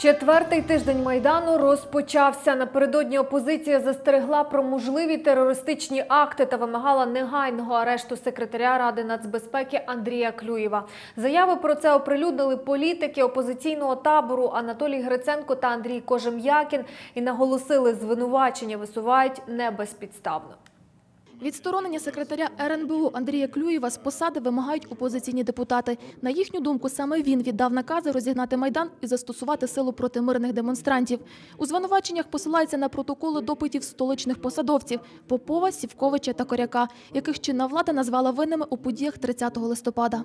Четвертий тиждень майдану розпочався. Напередодні опозиція застерегла про можливі терористичні акти та вимагала негайного арешту секретаря ради нацбезпеки Андрія Клюєва. Заяви про це оприлюднили політики опозиційного табору Анатолій Гриценко та Андрій Кожем'якін і наголосили, звинувачення висувають не безпідставно. Відсторонення секретаря РНБУ Андрія Клюєва з посади вимагають опозиційні депутати. На їхню думку, саме він віддав накази розігнати майдан і застосувати силу проти мирних демонстрантів. У звинуваченнях посилаються на протоколи допитів столичних посадовців Попова, Сівковича та Коряка, яких чинна влада назвала винними у подіях 30 листопада.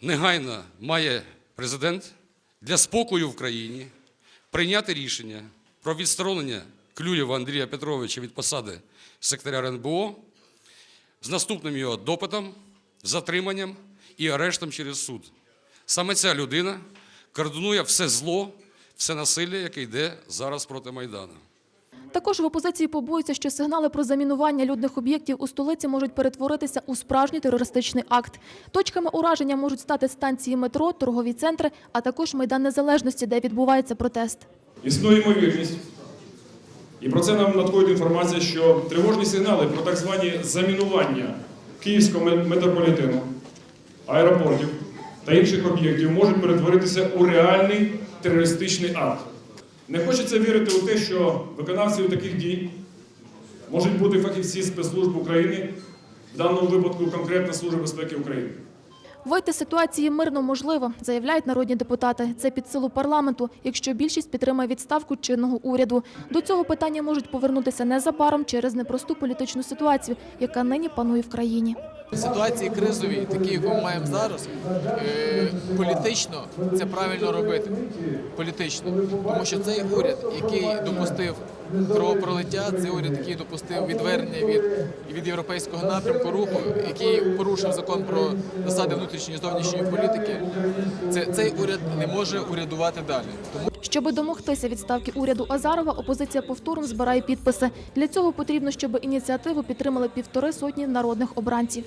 негайно має президент для спокою в країні прийняти рішення про відсторонення Клюєва Андрія Петровича від посади секретаря РНБО з наступним його допитом, затриманням і арештом через суд. Саме ця людина координує все зло, все насилля, яке йде зараз проти Майдану. Також в опозиції побоюються, що сигнали про замінування людних об'єктів у столиці можуть перетворитися у справжній терористичний акт. Точками ураження можуть стати станції метро, торгові центри, а також Майдан Незалежності, де відбувається протест. Існує ймовірність, і про це нам надходить інформація, що тривожні сигнали про так звані замінування Київського метрополітену, аеропортів та інших об'єктів можуть перетворитися у реальний терористичний акт. Не хочеться вірити у те, що виконавців таких дій можуть бути фахівці спецслужб України, в даному випадку конкретна Служба безпеки України. Вийти з ситуації мирно можливо, заявляють народні депутати. Це під силу парламенту, якщо більшість підтримає відставку чинного уряду. До цього питання можуть повернутися незабаром через непросту політичну ситуацію, яка нині панує в країні. В ситуації кризовій, такій, яку ми маємо зараз, е, політично це правильно робити. Політично. Тому що цей уряд, який допустив кровопролиття, цей уряд, який допустив відвернення від, від європейського напрямку руху, який порушив закон про засади внутрішньої і зовнішньої політики, це, цей уряд не може урядувати далі. Тому Щоби домогтися відставки уряду Азарова, опозиція повторно збирає підписи. Для цього потрібно, щоб ініціативу підтримали півтори сотні народних обранців.